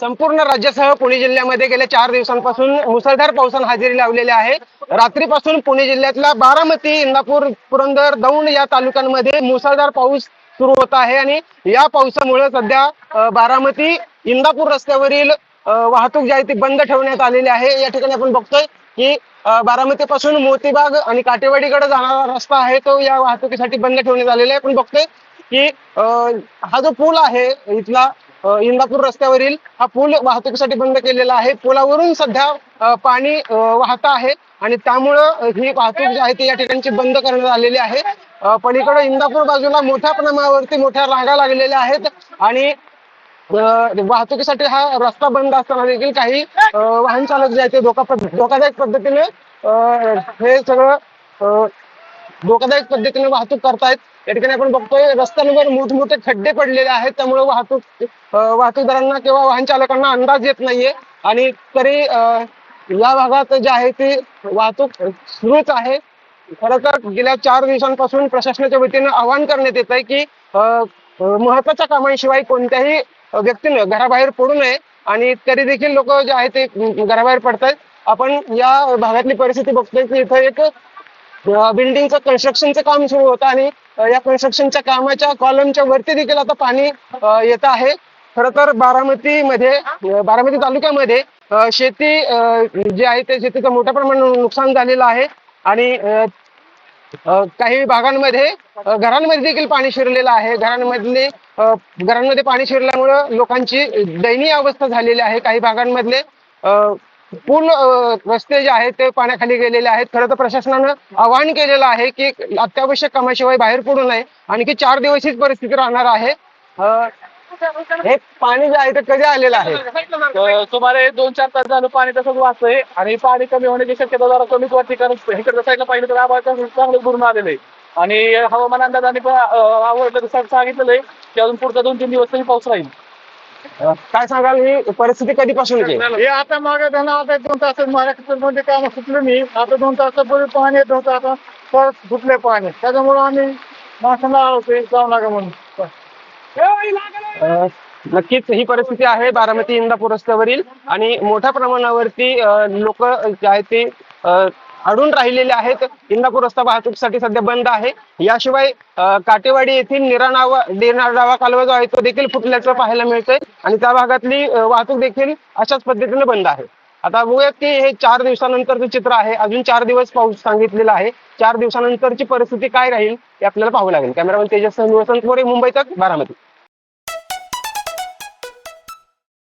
संपूर्ण राज्यासह पुणे जिल्ह्यामध्ये गेल्या चार दिवसांपासून मुसळधार पावसानं हजेरी लावलेली आहे. रात्रीपासून पुणे जिल्ह्यातल्या बारामती इंदापूर पुरंदर दौंड या तालुक्यांमध्ये मुसळधार पाऊस सुरू होत आहे आणि या पावसामुळे सध्या बारामती इंदापूर रस्त्यावरील वाहतूक जी आहे ती बंद ठेवण्यात आलेली आहे. या ठिकाणी आपण बघतोय की बारामती पासून मोतीबाग आणि काटेवाडीकडे जाणारा रस्ता आहे तो या वाहतुकीसाठी बंद ठेवण्यात आलेला आहे. आपण बघतोय की हा जो पूल आहे इथला इंदापूर रस्त्यावरील हा पूल वाहतुकीसाठी बंद केलेला आहे. पुलावरून सध्या पाणी वाहत आहे आणि त्यामुळं ही वाहतूक जी आहे ती या ठिकाणची बंद करण्यात आलेली आहे. अ, पलीकडे इंदापूर बाजूला मोठ्या प्रमाणावरती मोठ्या रांगा लागलेल्या आहेत आणि वाहतुकीसाठी हा रस्ता बंद असताना देखील काही वाहन चालक जे आहेत ते धोका धोकादायक पद्धतीने हे सगळं धोकादायक पद्धतीने वाहतूक करतायत. या ठिकाणी आपण बघतोय रस्त्यांवर मोठमोठे खड्डे पडलेले आहेत. त्यामुळे वाहतूक वाहतूकदारांना किंवा वाहन चालकांना अंदाज येत नाहीये. आणि तरी या भागात जे आहे ती वाहतूक सुरूच आहे. खर तर गेल्या चार दिवसांपासून प्रशासनाच्या वतीनं आवाहन करण्यात येत आहे की महत्त्वाच्या कामांशिवाय कोणत्याही व्यक्तीनं घराबाहेर पडू नये. आणि तरी देखील लोक जे आहेत ते घराबाहेर पडतायत. आपण या भागातली परिस्थिती बघतोय की इथं एक बिल्डिंगचं कन्स्ट्रक्शनचं काम सुरू होतं आणि या कन्स्ट्रक्शनच्या कामाच्या कॉलमच्या वरती देखील आता पाणी येत आहे. खर तर बारामतीमध्ये मध्ये बारामती तालुक्यामध्ये शेती जी जे आहे ते शेतीचं मोठ्या प्रमाणात नुकसान झालेलं आहे. आणि काही भागांमध्ये घरांमध्ये देखील पाणी शिरलेलं आहे. घरांमधले घरांमध्ये पाणी शिरल्यामुळं लोकांची दयनीय अवस्था झालेली आहे. काही भागांमधले पूर्ण रस्ते जे आहेत ते पाण्याखाली गेलेले आहेत. खरं तर प्रशासनानं आवाहन केलेलं आहे की अत्यावश्यक कामाशिवाय बाहेर पडू नये. आणखी चार दिवस हीच परिस्थिती राहणार आहे. हे पाणी जे आहे ते कधी आलेलं आहे? सुमारे दोन चार तास झालं पाणी तसंच वाचतंय आणि पाणी कमी होण्याची शक्यता जरा कमीच वाटते कारण इकडच्या साईडला पाहिलं तर आभाळ चांगलं भरून आलेलं आहे. आणि हवामान अंदाजाने पण आवडलं सांगितलेलं आहे की अजून पुढचा दोन तीन दिवस तरी पाऊस राहील. काय सांगाल ही परिस्थिती कधीपासून हे आता मागे त्यांना आता दोन तास महाराष्ट्रामध्ये काम सुटलं मी आता दोन तासापूर्वी पाणी येत होतं आता परत सुटले पाणी. त्याच्यामुळे आम्ही माणसांना आहोत जाऊ नका म्हणून. नक्कीच ही परिस्थिती आहे बारामती इंदापूर रस्त्यावरील आणि मोठ्या प्रमाणावरती लोक जे आहेत ते अडून राहिलेले आहेत. इंदापूर रस्ता वाहतुकीसाठी सध्या बंद आहे. याशिवाय काटेवाडी येथील निराणावा निराडावा कालवा जो आहे तो देखील फुटल्याचं पाहायला मिळतंय. आणि त्या भागातली वाहतूक देखील अशाच पद्धतीने बंद आहे. आता बघूयात की हे चार दिवसानंतरचं चित्र आहे. अजून चार दिवस पाऊस सांगितलेला आहे. चार दिवसानंतरची परिस्थिती काय राहील हे आपल्याला पाहावं लागेल. कॅमेरामॅन तेजस वसंत मोरे मुंबई तक बारामती.